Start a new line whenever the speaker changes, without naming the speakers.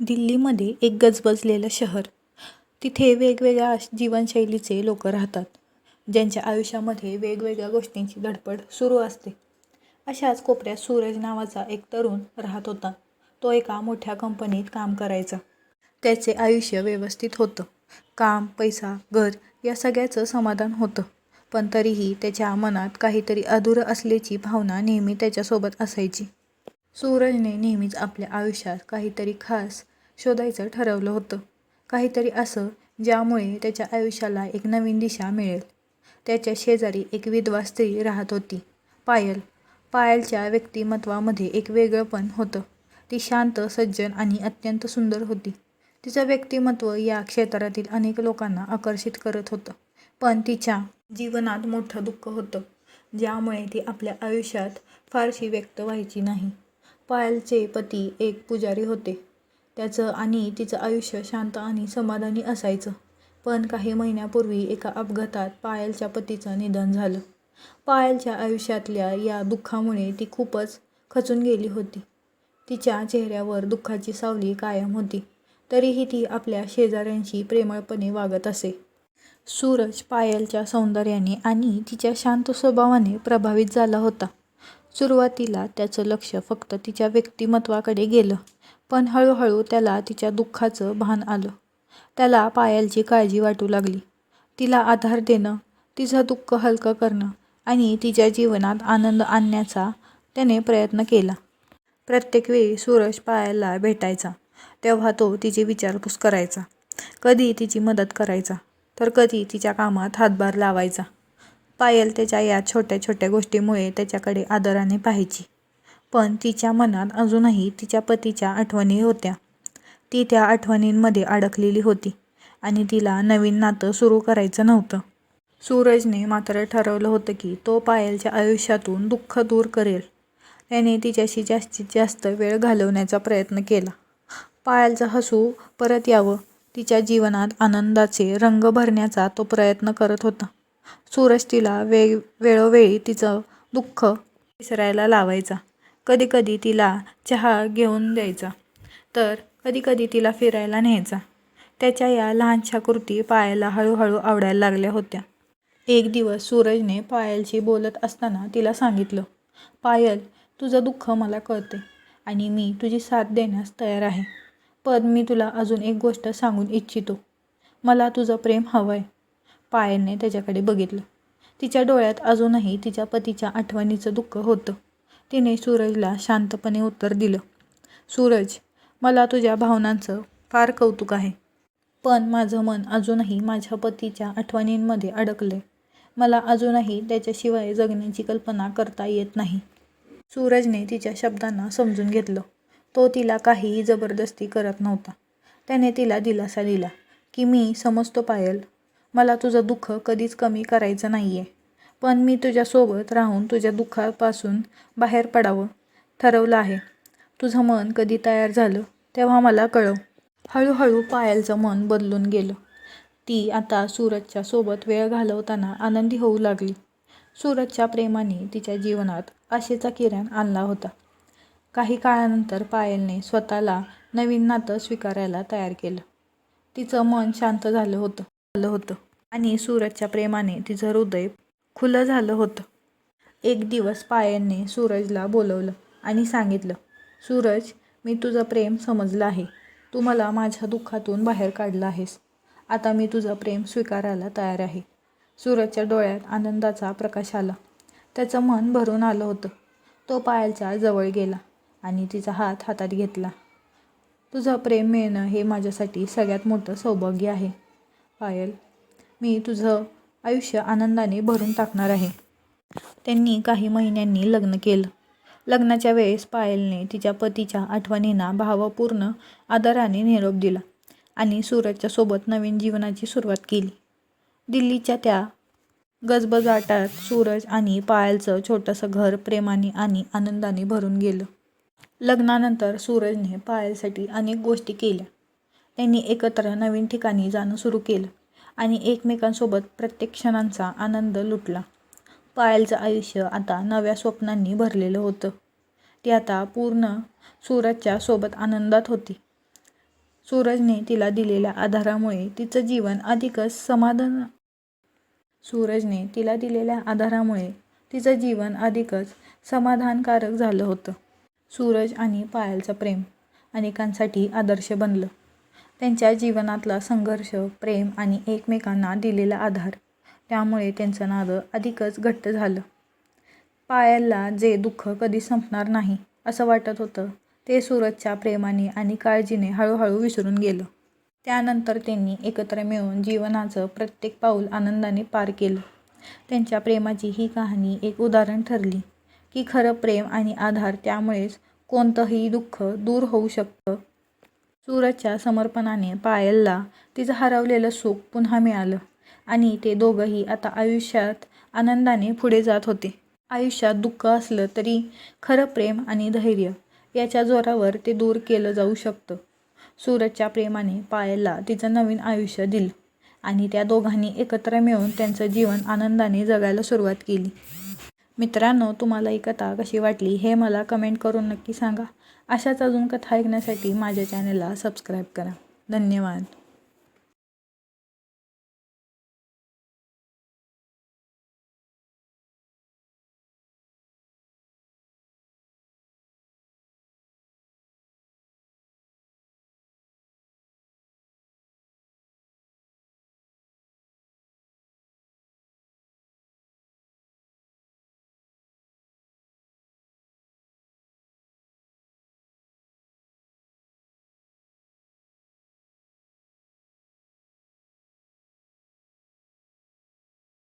दिल्लीमध्ये एक गजबजलेलं शहर. तिथे वेगवेगळ्या जीवनशैलीचे लोक राहतात ज्यांच्या आयुष्यामध्ये वेगवेगळ्या गोष्टींची धडपड सुरू असते. अशाच कोपऱ्यात सूरज नावाचा एक तरुण राहत होता. तो एका मोठ्या कंपनीत काम करायचा. त्याचे आयुष्य व्यवस्थित होतं. काम पैसा घर या सगळ्याचं समाधान होतं. पण तरीही त्याच्या मनात काहीतरी अधुरं असल्याची भावना नेहमी त्याच्यासोबत असायची. सूरजने नेहमीच आपल्या आयुष्यात काहीतरी खास शोधायचं ठरवलं होतं. काहीतरी असं ज्यामुळे त्याच्या आयुष्याला एक नवीन दिशा मिळेल. त्याच्या शेजारी एक विधवा स्त्री राहत होती. पायल. पायलच्या व्यक्तिमत्वामध्ये एक वेगळंपण होतं. ती शांत सज्जन आणि अत्यंत सुंदर होती. तिचं व्यक्तिमत्व या क्षेत्रातील अनेक लोकांना आकर्षित करत होतं. पण तिच्या जीवनात मोठं दुःख होतं ज्यामुळे ती आपल्या आयुष्यात फारशी व्यक्त व्हायची नाही. पायलचे पती एक पुजारी होते. त्याचं आणि तिचं आयुष्य शांत आणि समाधानी असायचं. पण काही महिन्यापूर्वी एका अपघातात पायलच्या पतीचं निधन झालं. पायलच्या आयुष्यातल्या या दुःखामुळे ती खूपच खचून गेली होती. तिच्या चेहऱ्यावर दुःखाची सावली कायम होती. तरीही ती आपल्या शेजाऱ्यांशी प्रेमळपणे वागत असे. सूरज पायलच्या सौंदर्याने आणि तिच्या शांत स्वभावाने प्रभावित झाला होता. सुरुवातीला त्याचं लक्ष फक्त तिच्या व्यक्तिमत्वाकडे गेलं पण हळूहळू त्याला तिच्या दुःखाचं भान आलं. त्याला पायलची काळजी वाटू लागली. तिला आधार देणं तिचं दुःख हलकं करणं आणि तिच्या जीवनात आनंद आणण्याचा त्याने प्रयत्न केला. प्रत्येक वेळी सूरज पायलला भेटायचा तेव्हा तो तिची विचारपूस करायचा. कधी तिची मदत करायचा तर कधी तिच्या कामात हातभार लावायचा. पायल त्याच्या या छोट्या छोट्या गोष्टीमुळे त्याच्याकडे आदराने पाहायची. पण तिच्या मनात अजूनही तिच्या पतीच्या आठवणी होत्या. ती त्या आठवणींमध्ये अडकलेली होती आणि तिला नवीन नातं सुरू करायचं नव्हतं. सूरजने मात्र ठरवलं होतं की तो पायलच्या आयुष्यातून दुःख दूर करेल. त्याने तिच्याशी जास्तीत जास्त वेळ घालवण्याचा प्रयत्न केला. पायलचं हसू परत यावं तिच्या जीवनात आनंदाचे रंग भरण्याचा तो प्रयत्न करत होता. सूरज तिला वेग वेळोवेळी तिचं दुःख विसरायला लावायचा. कधीकधी तिला चहा घेऊन द्यायचा तर कधीकधी तिला फिरायला न्यायचा. त्याच्या या लहानशा कृती पायलला हळूहळू आवडायला लागल्या होत्या. एक दिवस सूरजने पायलशी बोलत असताना तिला सांगितलं पायल तुझं दुःख मला कळते आणि मी तुझी साथ देण्यास तयार आहे. पण मी तुला अजून एक गोष्ट सांगून इच्छितो. मला तुझं प्रेम हवं आहे पायाने त्याच्याकडे बघितलं. तिच्या डोळ्यात अजूनही तिच्या पतीच्या आठवणीचं दुःख होतं. तिने सूरजला शांतपणे उत्तर दिलं. सूरज मला तुझ्या भावनांचं फार कौतुक आहे. पण माझं मन अजूनही माझ्या पतीच्या आठवणींमध्ये अडकलं मला अजूनही त्याच्याशिवाय जगण्याची कल्पना करता येत नाही. सूरजने तिच्या शब्दांना समजून घेतलं. तो तिला काहीही जबरदस्ती करत नव्हता. त्याने तिला दिलासा दिला की मी समजतो पायल. मला तुझं दुःख कधीच कमी करायचं नाही आहे पण मी तुझ्यासोबत राहून तुझ्या दुःखापासून बाहेर पडावं ठरवलं आहे. तुझं मन कधी तयार झालं तेव्हा मला कळव. हळूहळू पायलचं मन बदलून गेलं. ती आता सूरजच्या सोबत वेळ घालवताना आनंदी होऊ लागली. सूरजच्या प्रेमाने तिच्या जीवनात आशेचा किरण आणला होता. काही काळानंतर पायलने स्वतःला नवीन नातं स्वीकारायला तयार केलं. तिचं मन शांत झालं होतं. झालं होतं. आणि सूरजच्या प्रेमाने तिचं हृदय खुलं झालं होतं. एक दिवस पायलने सूरजला बोलवलं आणि सांगितलं सूरज मी तुझं प्रेम समजलं आहे. तू मला माझ्या दुःखातून बाहेर काढलं आहेस. आता मी तुझं प्रेम स्वीकारायला तयार आहे. सूरजच्या डोळ्यात आनंदाचा प्रकाश आला. त्याचं मन भरून आलं होतं. तो पायलच्या जवळ गेला आणि तिचा हात हातात घेतला. तुझं प्रेम मिळणं हे माझ्यासाठी सगळ्यात मोठं सौभाग्य आहे. पायल मी तुझं आयुष्य आनंदाने भरून टाकणार आहे. त्यांनी काही महिन्यांनी लग्न केलं. लग्नाच्या वेळेस पायलने तिच्या पतीच्या आठवणींना भावपूर्ण आदराने निरोप दिला आणि सूरजच्या सोबत नवीन जीवनाची सुरुवात केली. दिल्लीच्या त्या गजबजाटात सूरज आणि पायलचं छोटंसं घर प्रेमाने आणि आनंदाने भरून गेलं. लग्नानंतर सूरजने पायलसाठी अनेक गोष्टी केल्या. त्यांनी एकत्र नवीन ठिकाणी जाणं सुरू केलं आणि एकमेकांसोबत प्रत्येक क्षणांचा आनंद लुटला. पायलचं आयुष्य आता नव्या स्वप्नांनी भरलेलं होतं. ती आता पूर्ण सूरजच्या सोबत आनंदात होती. सूरजने तिला दिलेल्या आधारामुळे तिचं जीवन अधिकच समाधान सूरजने तिला दिलेल्या आधारामुळे तिचं जीवन अधिकच समाधानकारक झालं होतं. सूरज आणि पायलचं प्रेम अनेकांसाठी आदर्श बनलं. त्यांच्या जीवनातला संघर्ष प्रेम आणि एकमेकांना दिलेला आधार. त्यामुळे त्यांचं नातं अधिकच घट्ट झालं. पायलला जे दुःख कधी संपणार नाही असं वाटत होतं ते सूरजच्या प्रेमाने आणि काळजीने हळूहळू विसरून गेलं. त्यानंतर त्यांनी एकत्र मिळून जीवनाचं प्रत्येक पाऊल आनंदाने पार केलं. त्यांच्या प्रेमाची ही कहाणी एक उदाहरण ठरली की खरं प्रेम आणि आधार त्यामुळेच कोणतंही दुःख दूर होऊ शकतं सूरजच्या समर्पणाने पायलला तिचं हरवलेलं सुख पुन्हा मिळालं. आणि ते दोघंही आता आयुष्यात आनंदाने पुढे जात होते. आयुष्यात दुःख असलं तरी खरं प्रेम आणि धैर्य याच्या जोरावर ते दूर केलं जाऊ शकतं. सूरजच्या प्रेमाने पायलला तिचं नवीन आयुष्य दिलं आणि त्या दोघांनी एकत्र मिळून त्यांचं जीवन आनंदाने जगायला सुरुवात केली. मित्रांनो तुम्हाला ही कथा कशी वाटली हे मला कमेंट करून नक्की सांगा. अशाच अजून कथा ऐकण्यासाठी माझ्या चॅनलला सबस्क्राईब करा. धन्यवाद.